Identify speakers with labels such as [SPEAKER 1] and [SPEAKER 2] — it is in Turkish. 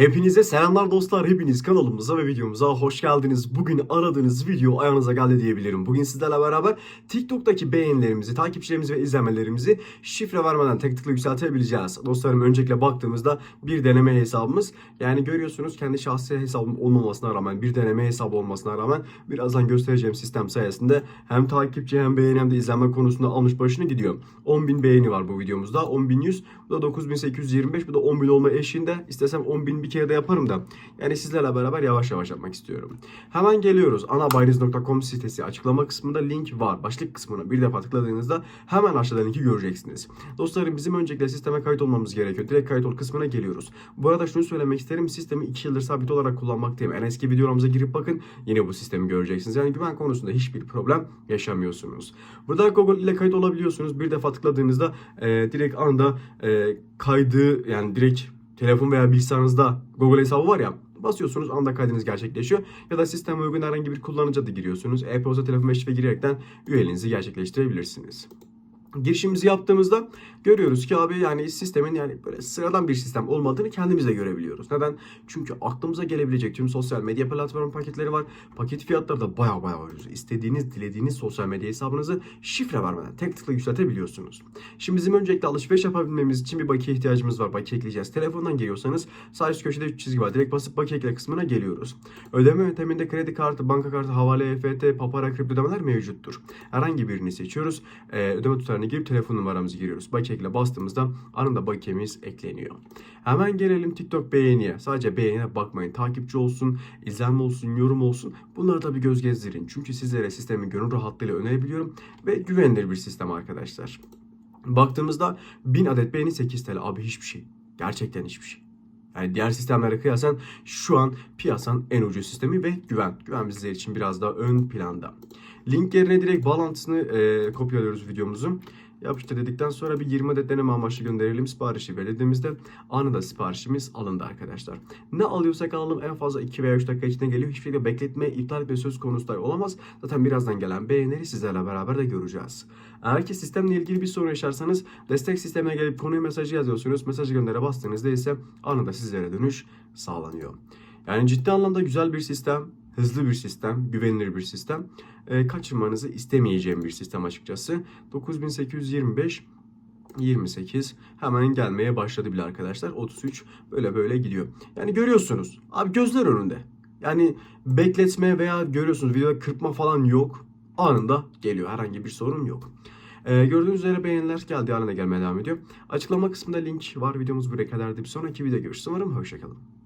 [SPEAKER 1] Hepinize selamlar dostlar. Hepiniz kanalımıza ve videomuza hoş geldiniz. Bugün aradığınız video ayağınıza geldi diyebilirim. Bugün sizlerle beraber TikTok'taki beğenilerimizi, takipçilerimizi ve izlenmelerimizi şifre vermeden tek tıkla yükseltebileceğiz. Dostlarım öncelikle baktığımızda bir deneme hesabımız. Yani görüyorsunuz kendi şahsi hesabım olmamasına rağmen, bir deneme hesabı olmasına rağmen birazdan göstereceğim sistem sayesinde hem takipçi hem beğeni hem de izlenme konusunda almış başını gidiyor. 10.000 beğeni var bu videomuzda. 10.100, bu da 9.825, bu da 10.000 olma eşiğinde. İstesem 10.000 bir kere de yaparım da. Yani sizlerle beraber yavaş yavaş yapmak istiyorum. Hemen geliyoruz. Anabayiniz.com sitesi açıklama kısmında link var. Başlık kısmına bir defa tıkladığınızda hemen aşağıda linki göreceksiniz. Dostlarım bizim öncelikle sisteme kayıt olmamız gerekiyor. Direkt kayıt ol kısmına geliyoruz. Bu arada şunu söylemek isterim. Sistemi 2 yıldır sabit olarak kullanmaktayım. En eski videolarımıza girip bakın. Yine bu sistemi göreceksiniz. Yani güven konusunda hiçbir problem yaşamıyorsunuz. Burada Google ile kayıt olabiliyorsunuz. Bir defa tıkladığınızda e, direkt anda e, kaydı yani direkt telefon veya bilgisayarınızda Google hesabı var ya basıyorsunuz anda kaydınız gerçekleşiyor. Ya da sisteme uygun herhangi bir kullanıcı adı giriyorsunuz. E-posta telefon ve şifre girerekten üyeliğinizi gerçekleştirebilirsiniz. Girişimizi yaptığımızda görüyoruz ki abi yani sistemin yani böyle sıradan bir sistem olmadığını kendimiz de görebiliyoruz. Neden? Çünkü aklımıza gelebilecek tüm sosyal medya platform paketleri var. Paket fiyatları da baya baya ucuz. İstediğiniz, dilediğiniz sosyal medya hesabınızı şifre vermeden tek tıkla yükseltebiliyorsunuz. Şimdi bizim öncelikle alışveriş yapabilmemiz için bir bakiye ihtiyacımız var. Bakiye ekleyeceğiz. Telefondan geliyorsanız sağ üst köşede 3 çizgi var. Direkt basıp bakiye ekle kısmına geliyoruz. Ödeme yönteminde kredi kartı, banka kartı, havale, EFT, papara, kripto ödemeler mevcuttur. Herhangi birini seçiyoruz. Ee, ödeme tutarını girip telefon numaramızı giriyoruz. Ekle bastığımızda anında bakiyemiz ekleniyor. Hemen gelelim TikTok beğeniye. Sadece beğeniye bakmayın. Takipçi olsun, izlenme olsun, yorum olsun. Bunları da göz gezdirin. Çünkü sizlere sistemi gönül rahatlığıyla önerebiliyorum. Ve güvenilir bir sistem arkadaşlar. Baktığımızda 1000 adet beğeni 8 TL. Abi hiçbir şey. Gerçekten hiçbir şey. Yani diğer sistemlere kıyasen şu an piyasanın en ucuz sistemi ve güven. Güven bizler için biraz daha ön planda. Link yerine direkt bağlantısını e, kopyalıyoruz videomuzun. Yapıştır dedikten sonra bir 20 adet deneme amaçlı gönderelim siparişi verildiğimizde anında siparişimiz alındı arkadaşlar. Ne alıyorsak alalım en fazla 2 veya 3 dakika içinde geliyor. Hiçbir şekilde bekletme, iptal etme söz konusu da olamaz. Zaten birazdan gelen beğenileri sizlerle beraber de göreceğiz. Eğer ki sistemle ilgili bir sorun yaşarsanız destek sistemine gelip konuyu mesajı yazıyorsunuz. Mesajı göndere bastığınızda ise anında sizlere dönüş sağlanıyor. Yani ciddi anlamda güzel bir sistem, hızlı bir sistem, güvenilir bir sistem. E, kaçırmanızı istemeyeceğim bir sistem açıkçası. 9825 28 hemen gelmeye başladı bile arkadaşlar. 33 böyle böyle gidiyor. Yani görüyorsunuz. Abi gözler önünde. Yani bekletme veya görüyorsunuz videoda kırpma falan yok. Anında geliyor. Herhangi bir sorun yok. Ee, gördüğünüz üzere beğeniler geldi. Anında gelmeye devam ediyor. Açıklama kısmında link var. Videomuz buraya kadardı. Bir sonraki video görüşürüz. Umarım hoşçakalın.